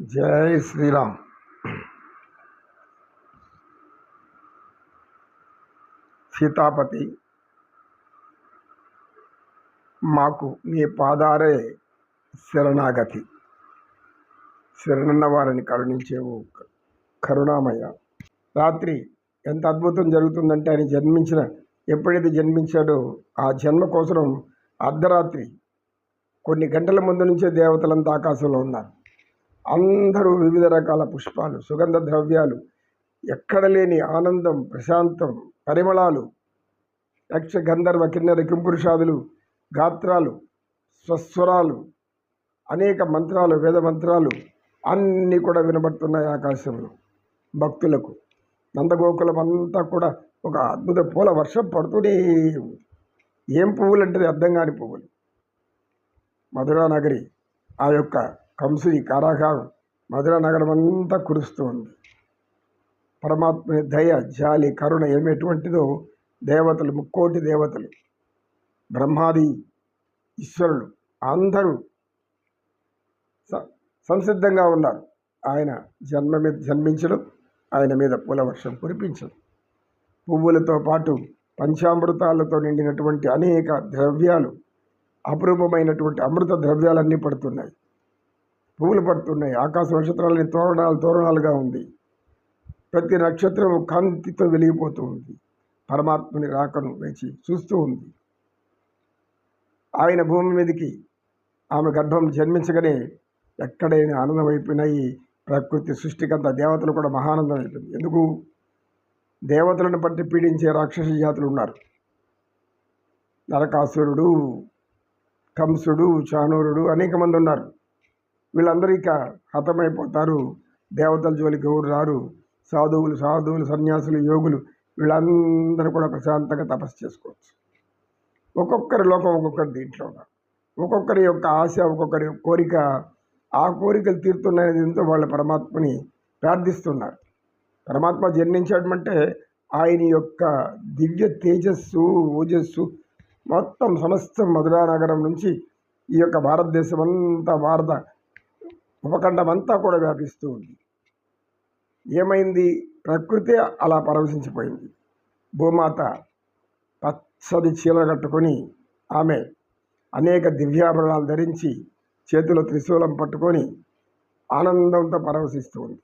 జై శ్రీరామ్. సీతాపతి మాకు నీ పాదారే శరణాగతి. శరణన్న వారిని కరుణించేవు కరుణామయ. రాత్రి ఎంత అద్భుతం జరుగుతుందంటే ఆయన జన్మించిన ఎప్పుడైతే జన్మించాడో ఆ జన్మ కోసం అర్ధరాత్రి. కొన్ని గంటల ముందు నుంచే దేవతలంతా ఆకాశంలో ఉన్నారు. అందరూ వివిధ రకాల పుష్పాలు సుగంధ ద్రవ్యాలు ఎక్కడ లేని ఆనందం ప్రశాంతం పరిమళాలు యక్ష గంధర్వ కిన్నెర కింపురుషాదులు గాత్రాలు స్వస్వరాలు అనేక మంత్రాలు వేద మంత్రాలు అన్నీ కూడా వినబడుతున్నాయి ఆకాశంలో భక్తులకు. నందగోకులం అంతా కూడా ఒక అద్భుత పూల వర్షం పడుతూనే ఏం పువ్వులు అంటే అర్థం కాని పువ్వులు. మధురా నగరి ఆ యొక్క కంసుడి కారాగారం మధురా నగరం అంతా కురుస్తూ ఉంది పరమాత్మ దయ జాలి కరుణ ఏమెటువంటిదో దేవతలు ముక్కోటి దేవతలు బ్రహ్మాది ఈశ్వరులు అందరూ స- సంసిద్ధంగా ఉన్నారు. ఆయన జన్మ మీద జన్మించడం ఆయన మీద పూల వర్షం కురిపించడం. పువ్వులతో పాటు పంచామృతాలతో నిండినటువంటి అనేక ద్రవ్యాలు అపరూపమైనటువంటి అమృత ద్రవ్యాలన్నీ పడుతున్నాయి. పువ్వులు పడుతున్నాయి. ఆకాశ నక్షత్రాలని తోరణాలు తోరణాలుగా ఉంది. ప్రతి నక్షత్రం కాంతితో వెలిగిపోతూ ఉంది. పరమాత్మని రాకను వేచి చూస్తూ ఉంది. ఆయన భూమి మీదకి ఆమె గర్భం జన్మించగానే ఎక్కడైనా ఆనందం అయిపోయినాయి ప్రకృతి సృష్టికంత దేవతలు కూడా మహానందం అయిపోయింది ఎందుకు? దేవతలను పట్టి పీడించే రాక్షస జాతులు ఉన్నారు. నరకాసురుడు కంసుడు చానూరుడు అనేక మంది ఉన్నారు. వీళ్ళందరూ ఇక హతమైపోతారు. దేవతల జోలికి ఎవరు రారు. సాధువులు సాధువులు సన్యాసులు యోగులు వీళ్ళందరూ కూడా ప్రశాంతంగా తపస్సు చేసుకోవచ్చు. ఒక్కొక్కరి లోకం ఒక్కొక్కరి దీంట్లో ఒక్కొక్కరి యొక్క ఆశ ఒక్కొక్కరి కోరిక ఆ కోరికలు తీరుతున్నాయని దీంతో వాళ్ళ పరమాత్మని ప్రార్థిస్తున్నారు. పరమాత్మ జన్మించడమంటే ఆయన యొక్క దివ్య తేజస్సు ఓజస్సు మొత్తం సమస్తం మధురా నగరం నుంచి ఈ యొక్క భారతదేశం అంతా భారత ఉపఖండం అంతా కూడా వ్యాపిస్తూ ఉంది. ఏమైంది? ప్రకృతి అలా పరవశించిపోయింది. భూమాత పచ్చని చీర కట్టుకొని ఆమె అనేక దివ్యాభరణాలు ధరించి చేతిలో త్రిశూలం పట్టుకొని ఆనందంతో పరవశిస్తూ ఉంది.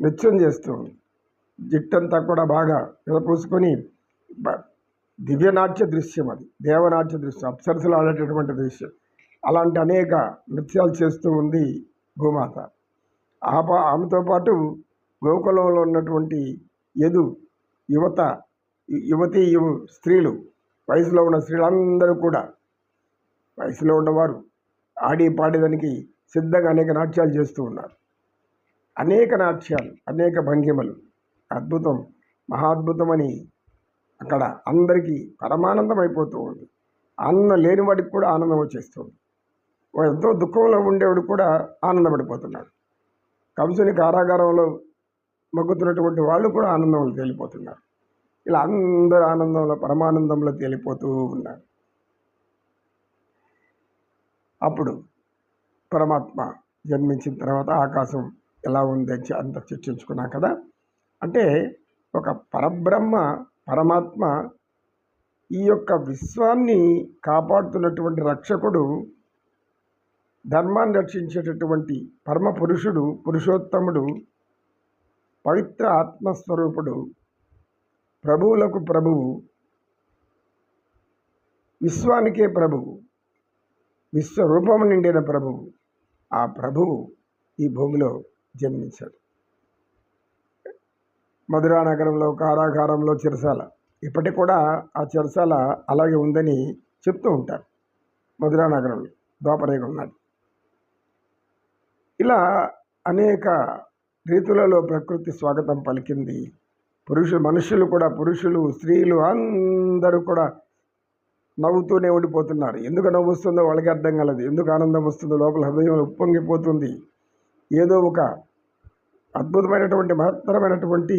నృత్యం చేస్తూ ఉంది. జిట్టంతా కూడా బాగా నిలపూసుకొని దివ్యనాట్య దృశ్యం అది. దేవనాట్య దృశ్యం అప్సరసలు ఆడేటటువంటి దృశ్యం. అలాంటి అనేక నృత్యాలు చేస్తూ ఉంది గోమాత. ఆ ఆమెతో పాటు గోకులంలో ఉన్నటువంటి యదు యువత యువతి యువ స్త్రీలు వయసులో ఉన్న స్త్రీలందరూ కూడా వయసులో ఉన్నవారు ఆడి పాడేదానికి సిద్ధంగా అనేక నాట్యాలు చేస్తూ ఉన్నారు. అనేక నాట్యాలు అనేక భంగిమలు. అద్భుతం మహాద్భుతమని అక్కడ అందరికీ పరమానందం అయిపోతూ ఉంది. ఆనందం లేని వాడికి కూడా ఆనందం వచ్చేస్తుంది ఎంతో దుఃఖంలో ఉండేవాడు కూడా ఆనందపడిపోతున్నాడు. కంసుని కారాగారంలో మగ్గుతున్నటువంటి వాళ్ళు కూడా ఆనందంలో తేలిపోతున్నారు. ఇలా అందరు ఆనందంలో పరమానందంలో తేలిపోతూ ఉన్నారు. అప్పుడు పరమాత్మ జన్మించిన తర్వాత ఆకాశం ఎలా ఉంది అని అంత చర్చించుకున్నాం కదా? అంటే ఒక పరబ్రహ్మ పరమాత్మ ఈ యొక్క విశ్వాన్ని కాపాడుతున్నటువంటి రక్షకుడు ధర్మాన్ని రక్షించేటటువంటి పరమ పురుషుడు పురుషోత్తముడు పవిత్ర ఆత్మస్వరూపుడు ప్రభువులకు ప్రభువు విశ్వానికే ప్రభువు విశ్వరూపము నిండిన ప్రభువు ఆ ప్రభువు ఈ భూమిలో జన్మించాడు. మధురా నగరంలో కారాగారంలో చిరసాల. ఇప్పటికి కూడా ఆ చిరసాల అలాగే ఉందని చెప్తూ ఉంటారు. మధురా నగరంలో దోపరేగ నాటి ఇలా అనేక రీతులలో ప్రకృతి స్వాగతం పలికింది. పురుషులు మనుషులు కూడా పురుషులు స్త్రీలు అందరూ కూడా నవ్వుతూనే ఉండిపోతున్నారు. ఎందుకు నవ్వు వస్తుందో వాళ్ళకి అర్థం కలదు. ఎందుకు ఆనందం వస్తుందో లోపల హృదయం ఉప్పొంగిపోతుంది. ఏదో ఒక అద్భుతమైనటువంటి మహత్తరమైనటువంటి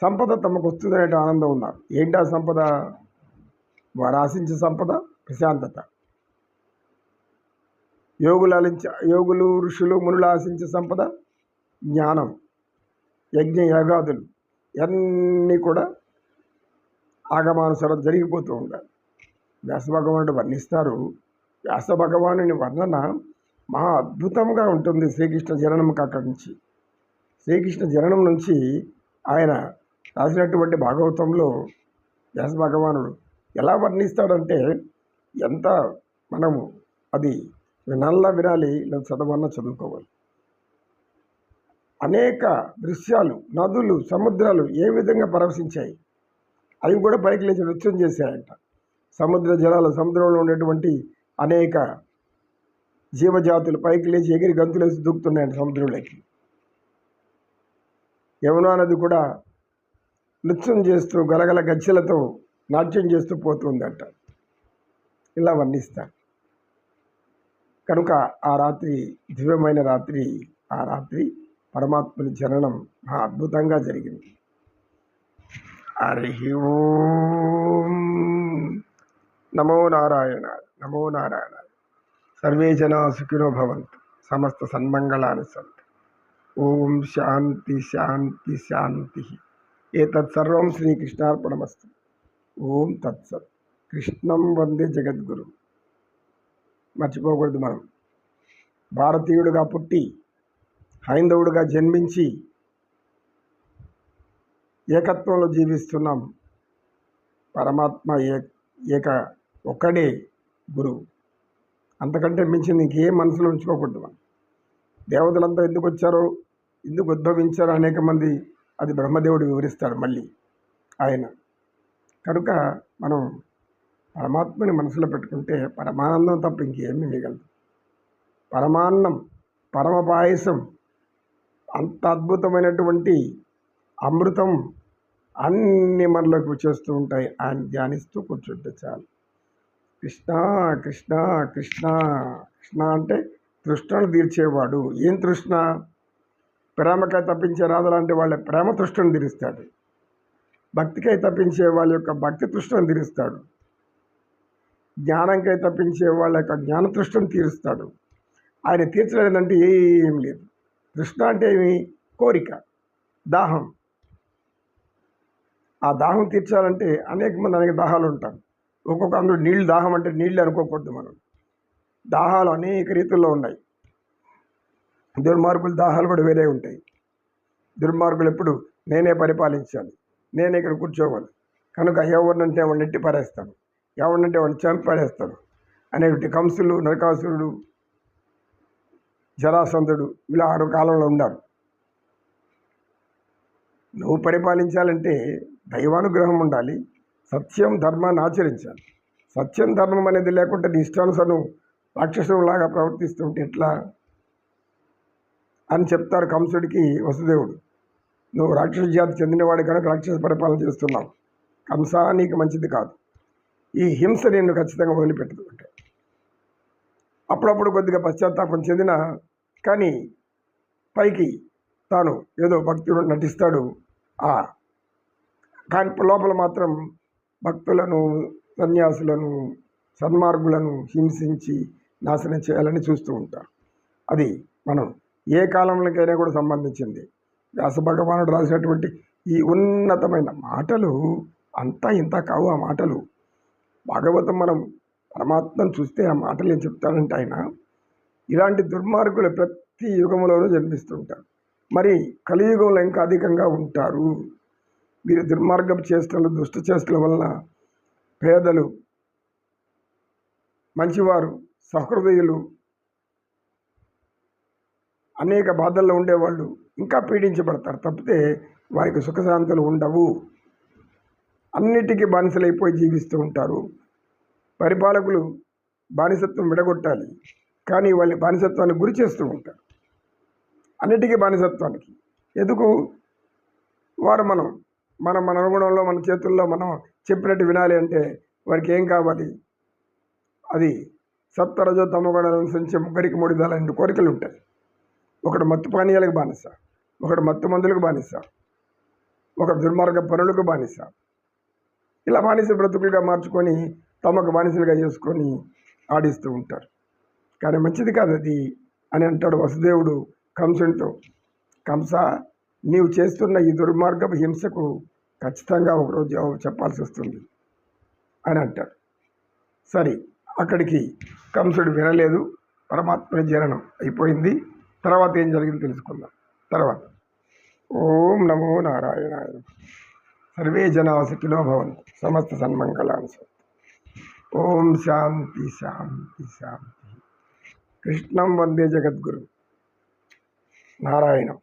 సంపద తమకు వస్తుందనే ఆనందం ఉన్నారు. ఏంటి ఆ సంపద? వారు ఆశించే సంపద? ప్రశాంతత. యోగులు ఆలించ యోగులు ఋషులు మునులు ఆశించే సంపద జ్ఞానం యజ్ఞ యాగాదులు ఇవన్నీ కూడా ఆగమానుసారం జరిగిపోతూ ఉండాలి. వ్యాస భగవానుడు వర్ణిస్తారు వ్యాస భగవానుని వర్ణన మహా అద్భుతంగా ఉంటుంది శ్రీకృష్ణ జననం అక్కడి నుంచి. శ్రీకృష్ణ జననం నుంచి ఆయన రాసినటువంటి భాగవతంలో వ్యాస భగవానుడు ఎలా వర్ణిస్తాడంటే ఎంత మనము అది వినాలా వినాలి లేదా చదవన్నా చదువుకోవాలి. అనేక దృశ్యాలు నదులు సముద్రాలు ఏ విధంగా పరవశించాయి? అవి కూడా పైకి లేచి నృత్యం చేశాయంట. సముద్ర జలాలు సముద్రంలో ఉండేటువంటి అనేక జీవజాతులు పైకి లేచి ఎగిరి గంతులేసి దూకుతున్నాయంట సముద్రంలోకి. యమునా నది కూడా నృత్యం చేస్తూ గలగల గచ్చలతో నాట్యం చేస్తూ పోతుందంట. ఇలా వర్ణిస్తారు. కనుక ఆ రాత్రి దివ్యమైన రాత్రి ఆ రాత్రి పరమాత్మని జననం మహా అద్భుతంగా జరిగింది. హరి ఓం. నమో నారాయణ నమో నారాయణ. సర్వే జనా సుఖినో భవంతు. సమస్త సన్మంగళాన్ని సంతు. ఓం శాంతి శాంతి శాంతి. ఏతత్ సర్వం శ్రీకృష్ణార్పణమస్తు. ఓం తత్సత్. కృష్ణం వందే జగద్గురు. మర్చిపోకూడదు మనం. భారతీయుడిగా పుట్టి హైందవుడిగా జన్మించి ఏకత్వంలో జీవిస్తున్నాం. పరమాత్మ ఏ ఏక ఒక్కడే గురువు. అంతకంటే మించింది ఇంకేం మనసులో ఉంచుకోకూడదు మనం. దేవతలంతా ఎందుకు వచ్చారో ఎందుకు ఉద్భవించారో అనేక మంది అది బ్రహ్మదేవుడు వివరిస్తాడు మళ్ళీ ఆయన. కనుక మనం పరమాత్మని మనసులో పెట్టుకుంటే పరమానందం తప్ప ఇంకేమీ మిగలదు. పరమాన్నం పరమ పాయసం అంత అద్భుతమైనటువంటి అమృతం అన్ని మనలోకి వచ్చేస్తూ ఉంటాయి. ఆయన ధ్యానిస్తూ కూర్చుంటే చాలు. కృష్ణ కృష్ణ కృష్ణ కృష్ణ అంటే తృష్ణను తీర్చేవాడు. ఏం తృష్ణ? ప్రేమకై తప్పించే రాధలాంటి వాళ్ళ ప్రేమ తృష్ణను తీరుస్తాడు. భక్తికై తప్పించే వాళ్ళ యొక్క భక్తి తృష్ణను తీరుస్తాడు. జ్ఞానంకై తప్పించే వాళ్ళ యొక్క జ్ఞాన తీరుస్తాడు. ఆయన తీర్చలేదంటే ఏం లేదు. తృష్ణ అంటే ఏమి? కోరిక దాహం. ఆ దాహం తీర్చాలంటే అనేక మంది అనేక దాహాలు ఉంటారు. ఒక్కొక్క అందులో నీళ్ళు దాహం అంటే నీళ్ళు అనుకోకూడదు మనం. దాహాలు అనేక రీతుల్లో ఉన్నాయి. దుర్మార్గుల దాహాలు కూడా వేరే ఉంటాయి. దుర్మార్గులు ఎప్పుడు నేనే పరిపాలించాలి. నేనే ఇక్కడ కూర్చోవాలి. కనుక ఎవరినంటే వాడిని నెట్టి పారేస్తాను. ఎవరినంటే వాడిని చంపి పారేస్తాను అనేటువంటి కంసులు నరకాసురుడు జరాసంధుడు ఇలా ఆరు కాలంలో ఉన్నారు. నువ్వు పరిపాలించాలంటే దైవానుగ్రహం ఉండాలి. సత్యం ధర్మాన్ని ఆచరించాలి. సత్యం ధర్మం అనేది లేకుంటే నీ ఇష్టానుసరం రాక్షసులాగా ప్రవర్తిస్తుంటే ఎట్లా? అని చెప్తారు కంసుడికి వసుదేవుడు. నువ్వు రాక్షస జాతి చెందినవాడు కనుక రాక్షస పరిపాలన చేస్తున్నావు. కంస నీకు మంచిది కాదు. ఈ హింస నిన్ను ఖచ్చితంగా వదిలిపెట్టదు అంటే. అప్పుడప్పుడు కొద్దిగా పశ్చాత్తాపం చెందిన కానీ పైకి తాను ఏదో భక్తుడు నటిస్తాడు. ఆ. కానీ లోపల మాత్రం భక్తులను సన్యాసులను సన్మార్గులను హింసించి నాశనం చేయాలని చూస్తూ ఉంటారు. అది మనం ఏ కాలంలోకైనా కూడా సంబంధించింది. వ్యాస భగవానుడు రాసినటువంటి ఈ ఉన్నతమైన మాటలు అంతా ఇంత కావు ఆ మాటలు. భాగవతం మనం పరమాత్మను చూస్తే ఆ మాటలు ఏం చెప్తానంటే ఆయన ఇలాంటి దుర్మార్గులు ప్రతి యుగంలోనూ జన్మిస్తుంటారు మరి కలియుగంలో ఇంకా అధికంగా ఉంటారు. వీరు దుర్మార్గపు చేష్టలు దుష్ట చేష్టల వలన పేదలు మంచివారు సహృదయులు అనేక బాధల్లో ఉండేవాళ్ళు ఇంకా పీడించబడతారు. తప్పితే వారికి సుఖశాంతులు ఉండవు. అన్నిటికీ బానిసలైపోయి జీవిస్తూ ఉంటారు. పరిపాలకులు బానిసత్వం విడగొట్టాలి. కానీ వాళ్ళని బానిసత్వాన్ని గురి చేస్తూ ఉంటారు. అన్నిటికీ బానిసత్వానికి. ఎందుకు? వారు మనం మనం మన అనుగుణంలో మన చేతుల్లో మనం చెప్పినట్టు వినాలి అంటే వారికి ఏం కావాలి? అది సప్తరజో తమగుణాలను అనుసరించి ముగ్గురికి మూడు రెండు కోరికలు ఉంటాయి. ఒకడు మత్తు పానీయాలకు బానిస ఒకడు మత్తు మందులకు బానిస ఒకడు దుర్మార్గ పనులకు బానిస ఇలా బానిస బ్రతుకులుగా మార్చుకొని తమకు బానిసలుగా చేసుకొని ఆడిస్తూ ఉంటారు. కానీ మంచిది కాదు అది అని అంటాడు వసుదేవుడు కంసునితో కంస నీవు చేస్తున్న ఈ దుర్మార్గపు హింసకు ఖచ్చితంగా ఒకరోజు జవాబు చెప్పాల్సి వస్తుంది అని అంటాడు. సరే అక్కడికి కంసుడు వినలేదు. పరమాత్మ జననం అయిపోయింది. తర్వాత ఏం జరిగింది తెలుసుకుందాం. తర్వాత ఓం నమో నారాయణ సర్వే జనా సుఖినో భవంతు సమస్త సన్మంగళాన్ని సంతు. ఓం శాంతి శాంతి శాంతి కృష్ణం వందే జగద్గురు నారాయణం